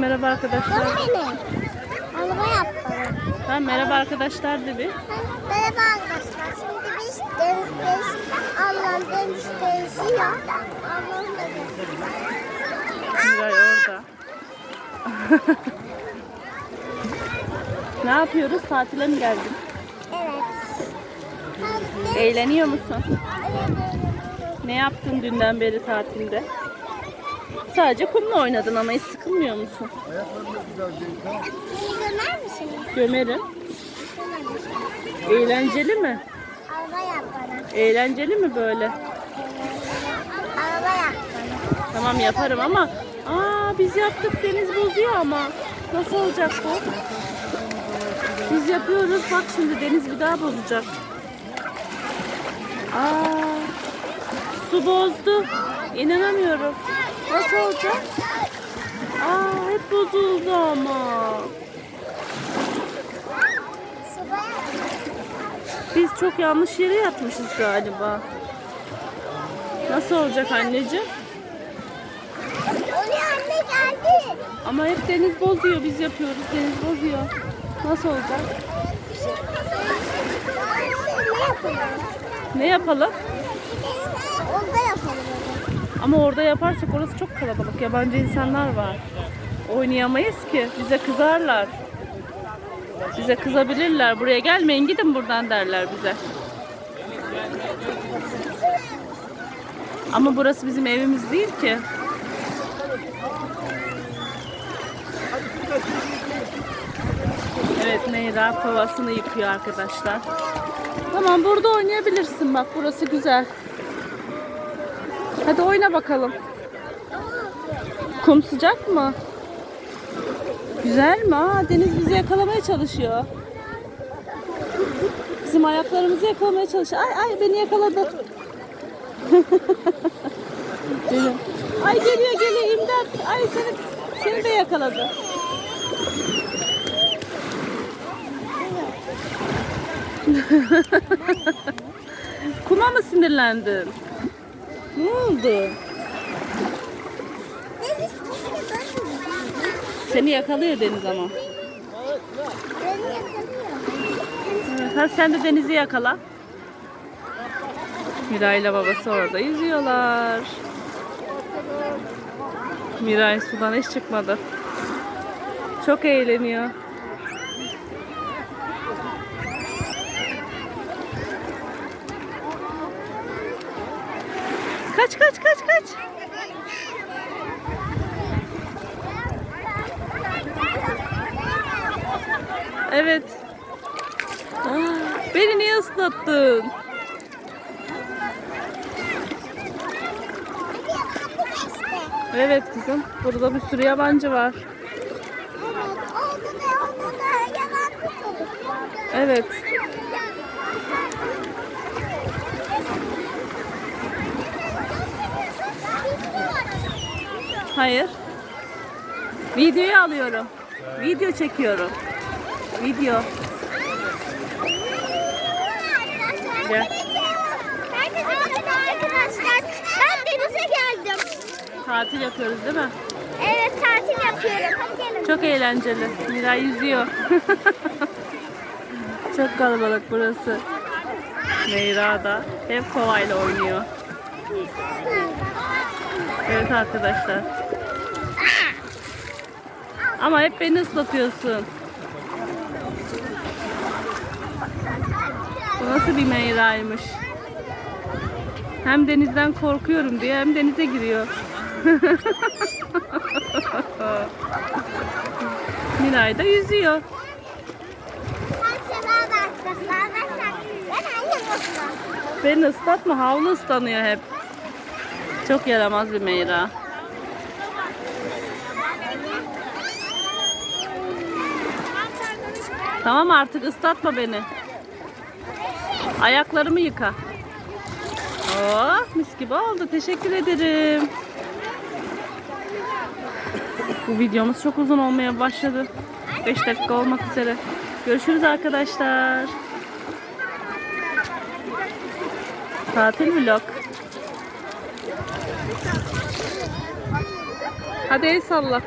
merhaba arkadaşlar. Araba yap bana. Ha, merhaba arkadaşlar de bir. Merhaba arkadaşlar. Şimdi biz deniz deniz Allah'ın deniz değişiyor. Allah'ın da Miray orada. ne yapıyoruz? Tatile mi geldin? Evet. Eğleniyor musun? Evet. Ne yaptın dünden beri tatilde? Sadece kumla oynadın ama hiç sıkılmıyor musun? Beni gömer misiniz? Gömerim. Eğlenceli mi? Araba yap bana. Eğlenceli mi böyle? Araba yap bana. Tamam yaparım ama aa biz yaptık deniz bozuyor ama nasıl olacak bu? Biz yapıyoruz bak şimdi deniz bir daha bozacak. Aa su bozdu. İnanamıyorum. Nasıl olacak? Aa hep bozuldu ama. Biz çok yanlış yere yatmışız galiba. Nasıl olacak anneciğim? Oraya anne geldi. Ama hep deniz bozuyor. Biz yapıyoruz deniz bozuyor. Nasıl olacak? Ne yapalım? Ne yapalım? Onda yapalım. Ama orada yaparsak orası çok kalabalık. Yabancı insanlar var. Oynayamayız ki. Bize kızarlar. Bize kızabilirler. Buraya gelmeyin gidin buradan derler bize. Ama burası bizim evimiz değil ki. Evet Meyra kovasını yıkıyor arkadaşlar. Tamam burada oynayabilirsin bak burası güzel. Hadi oyna bakalım. Kum sıcak mı? Güzel mi? Aa, deniz bizi yakalamaya çalışıyor. Bizim ayaklarımızı yakalamaya çalışıyor. Ay ay beni yakaladı. Ay geliyor geliyor imdat. Ay seni seni de yakaladı. Kuma mı sinirlendin? Ne oldu? Seni yakalıyor deniz ama. Hadi sen de denizi yakala. Miray ile babası orada yüzüyorlar. Miray sudan hiç çıkmadı. Çok eğleniyor. Kaç kaç kaç kaç. Evet. Aa, beni niye ıslattın? Evet kızım. Burada bir sürü yabancı var. Evet. Hayır. Videoyu alıyorum. Video çekiyorum. Video. Gel. Herkese arkadaşlar. Ben denize geldim. Tatil yapıyoruz değil mi? Evet tatil yapıyorum. Hadi gelin. Çok eğlenceli. Miray yüzüyor. Çok kalabalık burası. Meyra da hep kovayla oynuyor. Evet arkadaşlar. Ama hep beni ıslatıyorsun. Bu nasıl bir Meyra'ymış? Hem denizden korkuyorum diye hem denize giriyor. Miray da yüzüyor. Beni ıslatma havlu ıslanıyor hep. Çok yaramaz bir Meyra. Tamam artık ıslatma beni. Ayaklarımı yıka. Oh mis gibi oldu. Teşekkür ederim. Bu videomuz çok uzun olmaya başladı. 5 dakika olmak üzere. Görüşürüz arkadaşlar. Tatil vlog. Hadi el salla.